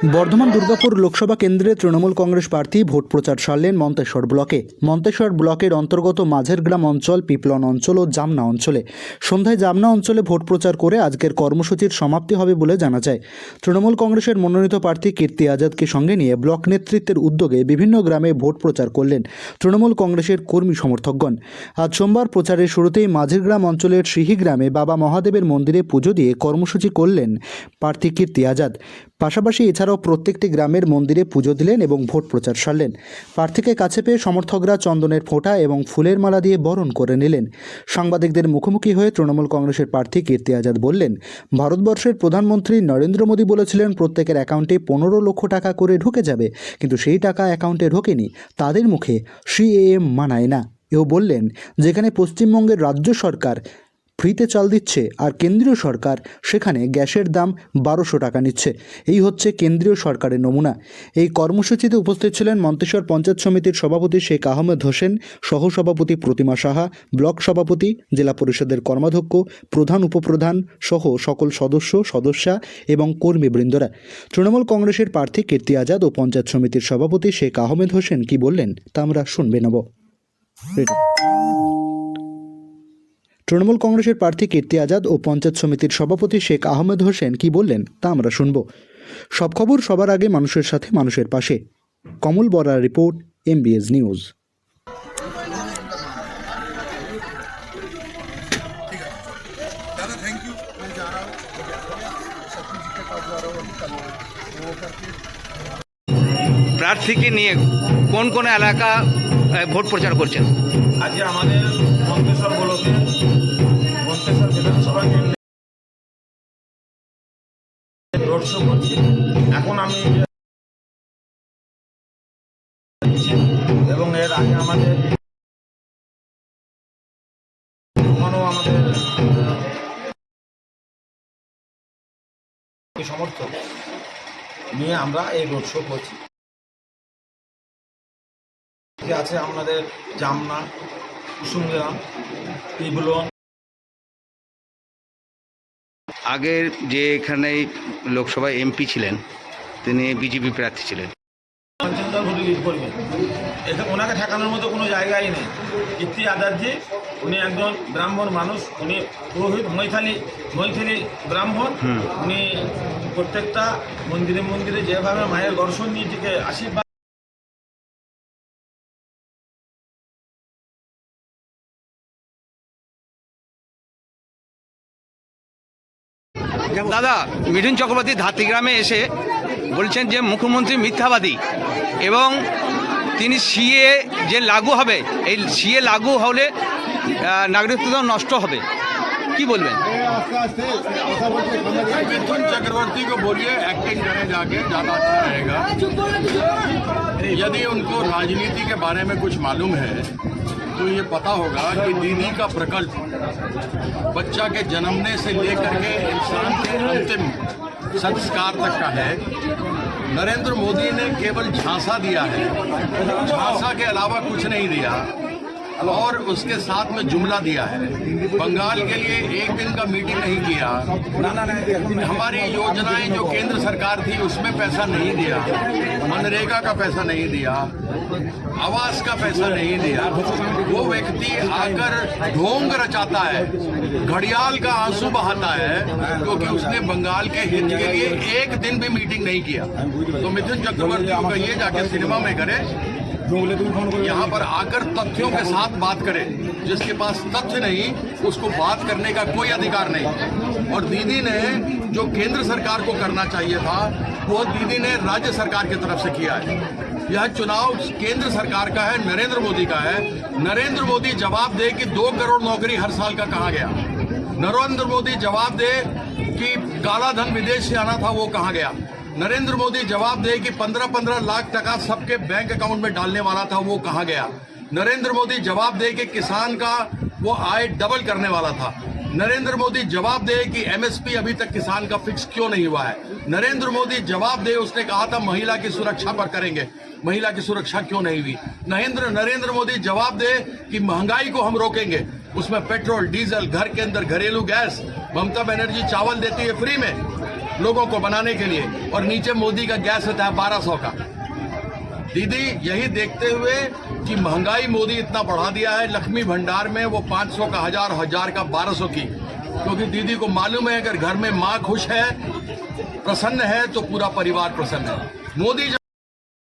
বর্ধমান দুর্গাপুর লোকসভা কেন্দ্রে তৃণমূল কংগ্রেস প্রার্থী ভোট প্রচার সারলেন মন্তেশ্বর ব্লকে। মন্তেশ্বর ব্লকের অন্তর্গত মাঝের গ্রাম অঞ্চল, পিপলন অঞ্চল ও জামনা অঞ্চলে। সন্ধ্যায় জামনা অঞ্চলে ভোট প্রচার করে আজকের কর্মসূচির সমাপ্তি হবে বলে জানা যায়। তৃণমূল কংগ্রেসের মনোনীত প্রার্থী কীর্তি আজাদকে সঙ্গে নিয়ে ব্লক নেতৃত্বের উদ্যোগে বিভিন্ন গ্রামে ভোট প্রচার করলেন তৃণমূল কংগ্রেসের কর্মী সমর্থকগণ। আজ সোমবার প্রচারের শুরুতেই মাঝের গ্রাম অঞ্চলের সিহি গ্রামে বাবা মহাদেবের মন্দিরে পুজো দিয়ে কর্মসূচি করলেন প্রার্থী কীর্তি আজাদ। পাশাপাশি এছাড়াও প্রত্যেকটি গ্রামের মন্দিরে পুজো দিলেন এবং ভোট প্রচার সারলেন। প্রার্থীকে কাছে পেয়ে সমর্থকরা চন্দনের ফোঁটা এবং ফুলের মালা দিয়ে বরণ করে নিলেন। সাংবাদিকদের মুখোমুখি হয়ে তৃণমূল কংগ্রেসের প্রার্থী কীর্তি আজাদ বললেন, ভারতবর্ষের প্রধানমন্ত্রী নরেন্দ্র মোদী বলেছিলেন, প্রত্যেকের অ্যাকাউন্টে পনেরো লক্ষ টাকা করে ঢুকে যাবে, কিন্তু সেই টাকা অ্যাকাউন্টে ঢোকেনি, তাদের মুখে সিএএম মানায় না। এও বললেন, যেখানে পশ্চিমবঙ্গের রাজ্য সরকার ফ্রিতে চাল দিচ্ছে আর কেন্দ্রীয় সরকার সেখানে গ্যাসের দাম বারোশো টাকা নিচ্ছে। এই হচ্ছে কেন্দ্রীয় সরকারের নমুনা। এই কর্মসূচিতে উপস্থিত ছিলেন মন্তেশ্বর পঞ্চায়েত সমিতির সভাপতি শেখ আহমেদ হোসেন, সহসভাপতি প্রতিমা সাহা, ব্লক সভাপতি, জেলা পরিষদের কর্মাধ্যক্ষ, প্রধান উপপ্রধান সহ সকল সদস্য, সদস্যা এবং কর্মীবৃন্দরা। তৃণমূল কংগ্রেসের প্রার্থী কীর্তি আজাদ ও পঞ্চায়েত সমিতির সভাপতি শেখ আহমেদ হোসেন কি বললেন তা আমরা শুনবে নেব। তৃণমূল কংগ্রেসের প্রার্থী কীর্তি আজাদ ও পঞ্চায়েত সমিতির সভাপতি শেখ আহমেদ হোসেন কি বললেন তা আমরা শুনব। সব খবর সবার আগে মানুষের সাথে মানুষের পাশে। কমল বরার রিপোর্ট এমবিএস নিউজ। প্রার্থীকে নিয়ে কোন কোন এলাকা ভোট প্রচার করছেন? আজকে আমাদের রোড করছি এখন আমি এবং এর আগে আমাদের ওখানেও আমাদের সমর্থক নিয়ে আমরা এই রোড শো করছি আছে আমাদের জামনা, কুসুমগ্রাম পিবলন আগের যে এখানে লোকসভায় এমপি ছিলেন তিনি বিজেপি প্রার্থী ছিলেন। ওনাকে ঠেকানোর মতো কোনো জায়গাই নেই। কীর্তি আজাদজি উনি একজন ব্রাহ্মণ মানুষ উনি পুরোহিত মৈথালি মৈথিলি ব্রাহ্মণ। উনি প্রত্যেকটা মন্দিরে মন্দিরে যেভাবে মায়ের দর্শন নিজেকে আশীর্বাদ দাদা মিঠুন চক্রবর্তী ধাতিগ্রামে এসে বলছেন যে মুখ্যমন্ত্রী মিথ্যাবাদী এবং তিনি সিএ যে লাগু হবে এই সিএ লাগু হলে আহ, নাগরিকত্ব নষ্ট হবে কি বলবেন मिथुन चक्रवर्ती को बोलिए एक्टिंग करने जाके ज़्यादा अच्छा रहेगा यदि उनको राजनीति के बारे में कुछ मालूम है तो ये पता होगा कि दीदी का प्रकल्प बच्चा के जन्मने से लेकर के इंसान के अंतिम संस्कार तक का है। नरेंद्र मोदी ने केवल झांसा दिया है। झांसा के अलावा कुछ नहीं दिया। और उसके साथ में जुमला दिया है। बंगाल के लिए एक दिन का मीटिंग नहीं किया। हमारी योजनाएँ जो केंद्र सरकार थी, उसमें पैसा नहीं दिया। मनरेगा का पैसा नहीं दिया। आवास का पैसा नहीं दिया। वो व्यक्ति आकर ढोंग रचाता है। घड़ियाल का आँसू बहाता है, क्योंकि उसने बंगाल के हित के लिए एक दिन भी मीटिंग नहीं किया। तो मिथुन चक्रवर्ती को कहिए, जाके सिनेमा में करे। यहाँ पर आकर तथ्यों के साथ बात करे। जिसके पास तथ्य नहीं, उसको बात करने का कोई अधिकार नहीं। और दीदी ने जो केंद्र सरकार को करना चाहिए था, वो दीदी ने राज्य सरकार की तरफ़ से किया है। यह चुनाव केंद्र सरकार का है, नरेंद्र मोदी का है। नरेंद्र मोदी जवाब दे कि दो करोड़ नौकरी हर साल का कहा गया। नरेंद्र मोदी जवाब दे कि काला धन विदेश से आना था, वो कहा गया। नरेंद्र मोदी जवाब दे कि 15-15 लाख टका सबके बैंक अकाउंट में डालने वाला था, वो कहा गया? नरेंद्र मोदी जवाब दे कि किसान का वो आय डबल करने वाला था। नरेंद्र मोदी जवाब दे कि एमएसपी अभी तक किसान का फिक्स क्यों नहीं हुआ है? नरेंद्र मोदी जवाब दे उसने कहा था, महिला की सुरक्षा पर करेंगे। महिला की सुरक्षा क्यों नहीं हुई? नरेंद्र नरेंद्र मोदी जवाब दे कि महँगाई को हम रोकेंगे। उसमें पेट्रोल, डीजल, घर के अंदर घरेलू गैस, ममता बनर्जी चावल देती है फ्री में। लोगों को बनाने के लिए। और नीचे मोदी का गैस होता है बारह सौ का। दीदी, यही देखते हुए कि महँगाई मोदी इतना बढ़ा दिया है, लक्ष्मी भंडार में वो 500 का हज़ार हज़ार का बारह सौ की। क्योंकि दीदी को मालूम है, अगर घर में माँ खुश है, प्रसन्न है तो पूरा परिवार प्रसन्न है। मोदी